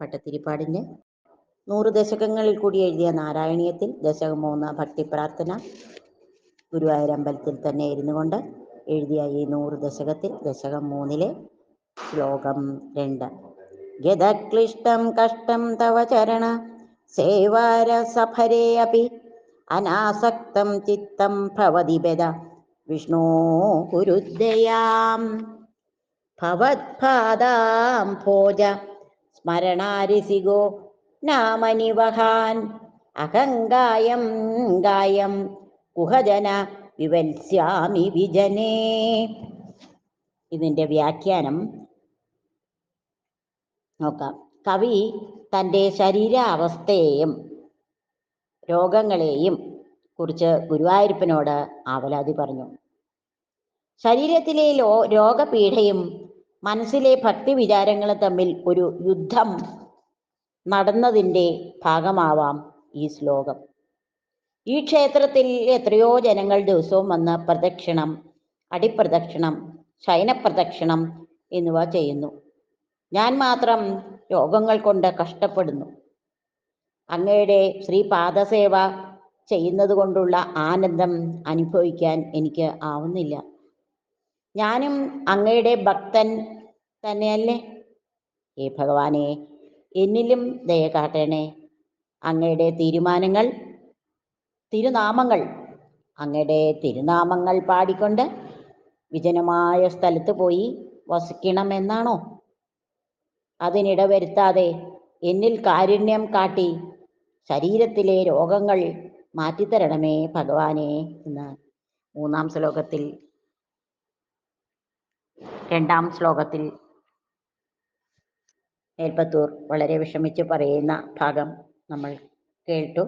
ഭട്ടത്തിരിപ്പാടിന്റെ നൂറ് ദശകങ്ങളിൽ കൂടി എഴുതിയ നാരായണീയത്തിൽ ദശകം മൂന്ന് ഭക്തിപ്രാർത്ഥന ഗുരുവായൂർ അമ്പലത്തിൽ തന്നെ ഇരുന്നു കൊണ്ട് എഴുതിയ ഈ നൂറ് ദശകത്തിൽ ദശകം മൂന്നിലെ ശ്ലോകം രണ്ട്. ഗതക്ലിഷ്ടം കഷ്ടം തവ ചരണ സേവാരസഫരേ അപി അനാസക്തം ചിത്തം ഭവതി ബദ. വിഷ്ണോ കുരുദ്ദയാം ഭവത്പാദാം ഭോജ സ്മരണാരിസിഗോ നാമനിവഹാൻ. അഹങ്കായം ഗായം. കുഹജന വിവത്സ്യാമി വിജനേ. ഇതിന്റെ വ്യാഖ്യാനം നോക്കാം. കവി തന്റെ ശരീരാവസ്ഥയെയും രോഗങ്ങളെയും കുറിച്ച് ഗുരുവായൂരപ്പനോട് ആവലാതി പറഞ്ഞു. ശരീരത്തിലെ ലോ രോഗപീഠയും മനസ്സിലെ ഭക്തി വിചാരങ്ങൾ തമ്മിൽ ഒരു യുദ്ധം നടന്നതിന്റെ ഭാഗമാവാം ഈ ശ്ലോകം. ഈ ക്ഷേത്രത്തിൽ എത്രയോ ജനങ്ങൾ ദിവസവും വന്ന് പ്രദക്ഷിണം അടിപ്രദക്ഷിണം ശയനപ്രദക്ഷിണം എന്നിവ ചെയ്യുന്നു. ഞാൻ മാത്രം രോഗങ്ങൾ കൊണ്ട് കഷ്ടപ്പെടുന്നു. അങ്ങയുടെ ശ്രീ പാദസേവ ചെയ്യുന്നത് കൊണ്ടുള്ള ആനന്ദം അനുഭവിക്കാൻ എനിക്ക് ആവുന്നില്ല. ഞാനും അങ്ങയുടെ ഭക്തൻ തന്നെയല്ലേ? ഏ ഭഗവാനെ എന്നിലും ദയ കാട്ടണേ. അങ്ങയുടെ തീരുമാനങ്ങൾ തിരുനാമങ്ങൾ അങ്ങയുടെ തിരുനാമങ്ങൾ പാടിക്കൊണ്ട് വിജനമായ സ്ഥലത്ത് പോയി വസിക്കണമെന്നാണോ? അതിനിട വരുത്താതെ എന്നിൽ കാരുണ്യം കാട്ടി ശരീരത്തിലെ രോഗങ്ങൾ മാറ്റിത്തരണമേ ഭഗവാനെ എന്ന് മൂന്നാം ശ്ലോകത്തിൽ രണ്ടാം ശ്ലോകത്തിൽ മേൽപ്പത്തൂർ വളരെ വിഷമിച്ച് പറയുന്ന ഭാഗം നമ്മൾ കേട്ടു.